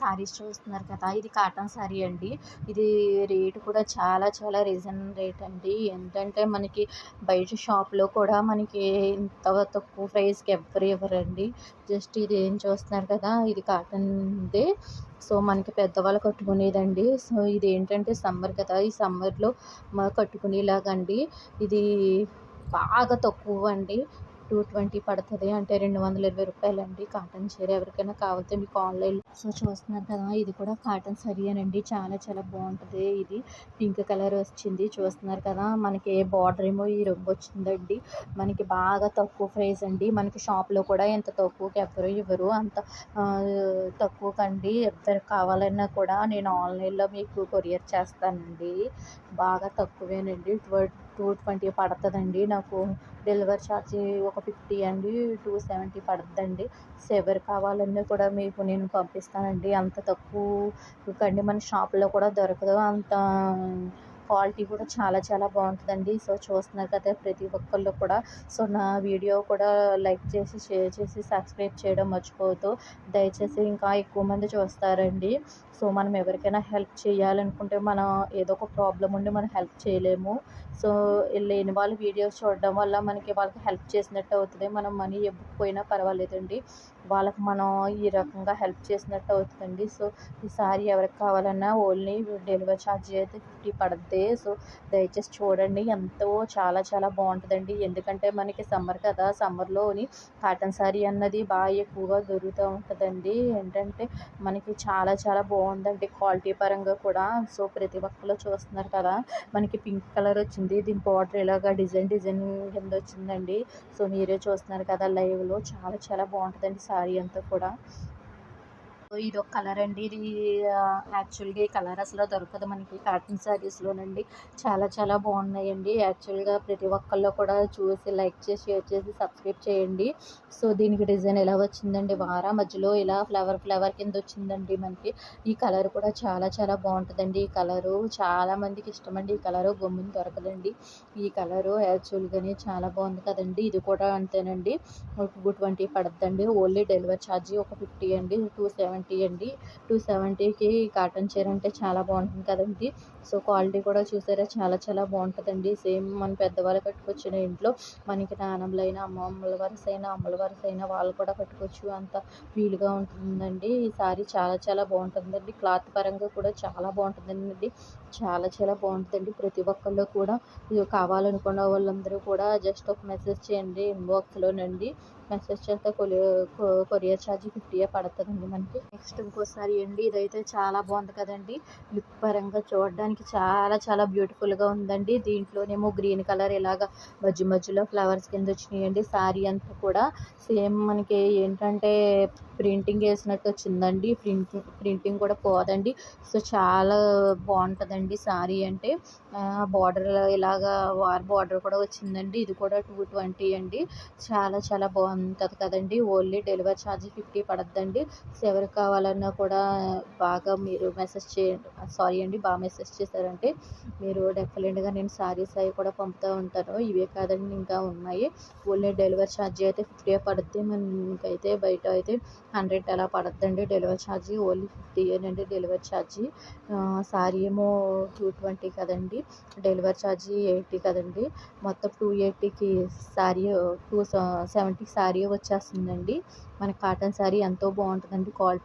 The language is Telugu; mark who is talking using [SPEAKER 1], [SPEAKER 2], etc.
[SPEAKER 1] శారీస్ చూస్తున్నారు కదా ఇది కాటన్ శారీ అండి. ఇది రేట్ కూడా చాలా చాలా రీజన్ రేట్ అండి. ఏంటంటే మనకి బయట షాప్లో కూడా మనకి ఇంత తక్కువ ప్రైస్కి ఎవరు ఇవ్వరండి. జస్ట్ ఇది ఏం చూస్తున్నారు కదా ఇది కాటన్ది సో మనకి పెద్దవాళ్ళు కట్టుకునేదండి. సో ఇది ఏంటంటే సమ్మర్ కదా ఈ సమ్మర్లో కట్టుకునేలాగండి. ఇది బాగా తక్కువ అండి. టూ ట్వంటీ పడుతుంది అంటే రెండు వందల ఇరవై రూపాయలు అండి కాటన్ చీర ఎవరికైనా కావాలంటే మీకు ఆన్లైన్లో సో చూస్తున్నారు కదా ఇది కూడా కాటన్ సరియేనండి చాలా చాలా బాగుంటుంది ఇది. పింక్ కలర్ వచ్చింది చూస్తున్నారు కదా. మనకి బార్డర్ ఏమో ఈ రంగు వచ్చిందండి. మనకి బాగా తక్కువ ప్రైస్ అండి. మనకి షాప్లో కూడా ఎంత తక్కువకి ఎవరు ఇవ్వరు. అంత తక్కువకండి. ఎవరికి కావాలన్నా కూడా నేను ఆన్లైన్లో మీకు కొరియర్ చేస్తానండి. బాగా తక్కువేనండి. టూ ట్వంటీ పడుతుందండి. నాకు డెలివరీ ఛార్జ్ ఒక ఫిఫ్టీ అండి టూ సెవెంటీ పడుతుందండి సో ఎవరు కావాలన్నా కూడా మీకు నేను పంపిస్తానండి. అంత తక్కువ కండి మన షాప్లో కూడా దొరకదు. అంత క్వాలిటీ కూడా చాలా చాలా బాగుంటుందండి. సో చూస్తున్నారు కదా ప్రతి ఒక్కళ్ళు కూడా. సో నా వీడియో కూడా లైక్ చేసి షేర్ చేసి సబ్స్క్రైబ్ చేయడం మర్చిపోవద్దు. దయచేసి ఇంకా ఎక్కువ మంది చూస్తారండి. సో మనం ఎవరికైనా హెల్ప్ చేయాలనుకుంటే మనం ఏదో ఒక ప్రాబ్లం ఉండి మనం హెల్ప్ చేయలేము. సో లేని వాళ్ళు వీడియోస్ చూడడం వల్ల మనకి వాళ్ళకి హెల్ప్ చేసినట్టు అవుతుంది. మనం మనీ ఇవ్వకపోయినా పర్వాలేదండి. వాళ్ళకి మనం ఈ రకంగా హెల్ప్ చేసినట్టు అవుతుందండి. సో ఈసారి ఎవరికి కావాలన్నా ఓన్లీ డెలివరీ ఛార్జ్ అయితే ఫిఫ్టీ పడుద్ది. సో దయచేసి చూడండి. ఎంతో చాలా చాలా బాగుంటుందండి. ఎందుకంటే మనకి సమ్మర్ కదా. సమ్మర్లోని కాటన్ సారీ అన్నది బాగా ఎక్కువగా దొరుకుతూ ఉంటుందండి. ఏంటంటే మనకి చాలా చాలా బాగుందండి. క్వాలిటీ పరంగా కూడా. సో ప్రతి ఒక్కరు చూస్తున్నారు కదా. మనకి పింక్ కలర్ వచ్చింది. దీని బార్డర్ ఇలాగా డిజైన్ డిజైన్ కింద వచ్చిందండి. సో మీరే చూస్తున్నారు కదా. లైవ్లో చాలా చాలా బాగుంటుందండి శారీ అంతా కూడా. ఇది ఒక కలర్ అండి. ఇది యాక్చువల్గా ఈ కలర్ అసలు దొరకదు మనకి. కాటన్ శారీస్లోనండి చాలా చాలా బాగున్నాయండి. యాక్చువల్గా ప్రతి ఒక్కళ్ళు కూడా చూసి లైక్ చేసి షేర్ చేసి సబ్స్క్రైబ్ చేయండి. సో దీనికి డిజైన్ ఎలా వచ్చిందండి? వారా మధ్యలో ఇలా ఫ్లవర్ ఫ్లవర్ కింద వచ్చిందండి మనకి. ఈ కలర్ కూడా చాలా చాలా బాగుంటుందండి. ఈ కలరు చాలా మందికి ఇష్టమండి. ఈ కలరు గమ్మున దొరకదండి. ఈ కలరు యాక్చువల్గానే చాలా బాగుంది కదండి. ఇది కూడా అంతేనండి. టూ ట్వంటీ పడద్దండి. ఓన్లీ డెలివరీ ఛార్జీ ఒక ఫిఫ్టీ అండి. టూ సెవెంటీ అండి. టూ సెవెంటీకి కాటన్ చీర అంటే చాలా బాగుంటుంది కదండి. సో క్వాలిటీ కూడా చూసారా చాలా చాలా బాగుంటుందండి. సేమ్ మన పెద్దవాళ్ళు కట్టుకొచ్చిన ఇంట్లో మనకి నానమ్మలైన అమ్మమ్మల వరుస అయినా అమ్మల వరుస అయినా వాళ్ళు కూడా కట్టుకోవచ్చు. అంత వీలుగా ఉంటుందండి. ఈ సారీ చాలా చాలా బాగుంటుందండి. క్లాత్ పరంగా కూడా చాలా బాగుంటుందండి. చాలా చాలా బాగుంటుందండి. ప్రతి ఒక్కళ్ళు కూడా కావాలనుకున్న వాళ్ళందరూ కూడా జస్ట్ ఒక మెసేజ్ చేయండి ఇన్బాక్స్లోనండి మెసేజ్ చేస్తే కొరియర్ ఛార్జ్ ఫిఫ్టీ పడుతుందండి మనకి. నెక్స్ట్ ఇంకోసారి అండి ఇదైతే చాలా బాగుంది కదండి. లుక్ పరంగా చూడడానికి చాలా చాలా బ్యూటిఫుల్గా ఉందండి. దీంట్లోనేమో గ్రీన్ కలర్ ఇలాగ మధ్య మధ్యలో ఫ్లవర్స్ కింద వచ్చినాయండి. సారీ అంతా కూడా సేమ్ మనకి ఏంటంటే ప్రింటింగ్ వేసినట్టు వచ్చిందండి. ప్రింటింగ్ ప్రింటింగ్ కూడా పోదండి. సో చాలా బాగుంటుందండి సారీ అంటే. బార్డర్ ఇలాగా వార్ బార్డర్ కూడా వచ్చిందండి. ఇది కూడా టూ ట్వంటీ అండి. చాలా చాలా బాగుంది. అంతది కదండి. ఓన్లీ డెలివరీ ఛార్జ్ ఫిఫ్టీ పడద్దండి. సో ఎవరికి కావాలన్నా కూడా బాగా మీరు మెసేజ్ చేయండి. సారీ అండి బాగా మెసేజ్ చేశారంటే మీరు డెఫినెట్గా నేను సారీస్ అవి కూడా పంపుతూ ఉంటాను. ఇవే కాదండి ఇంకా ఉన్నాయి. ఓన్లీ డెలివరీ ఛార్జ్ అయితే ఫిఫ్టీ పడుద్ది. మనకైతే బయట అయితే హండ్రెడ్ అలా పడద్దండి డెలివరీ ఛార్జ్. ఓన్లీ ఫిఫ్టీ అండి డెలివరీ ఛార్జ్. సారీ ఏమో టూ ట్వంటీ కదండి. డెలివరీ ఛార్జీ ఎయిటీ కదండి. మొత్తం టూ ఎయిటీకి శారీ టూ సెవెంటీకి శారీ వచ్చేస్తుందండి. మన కాటన్ శారీ ఎంతో బాగుంటుందండి క్వాలిటీ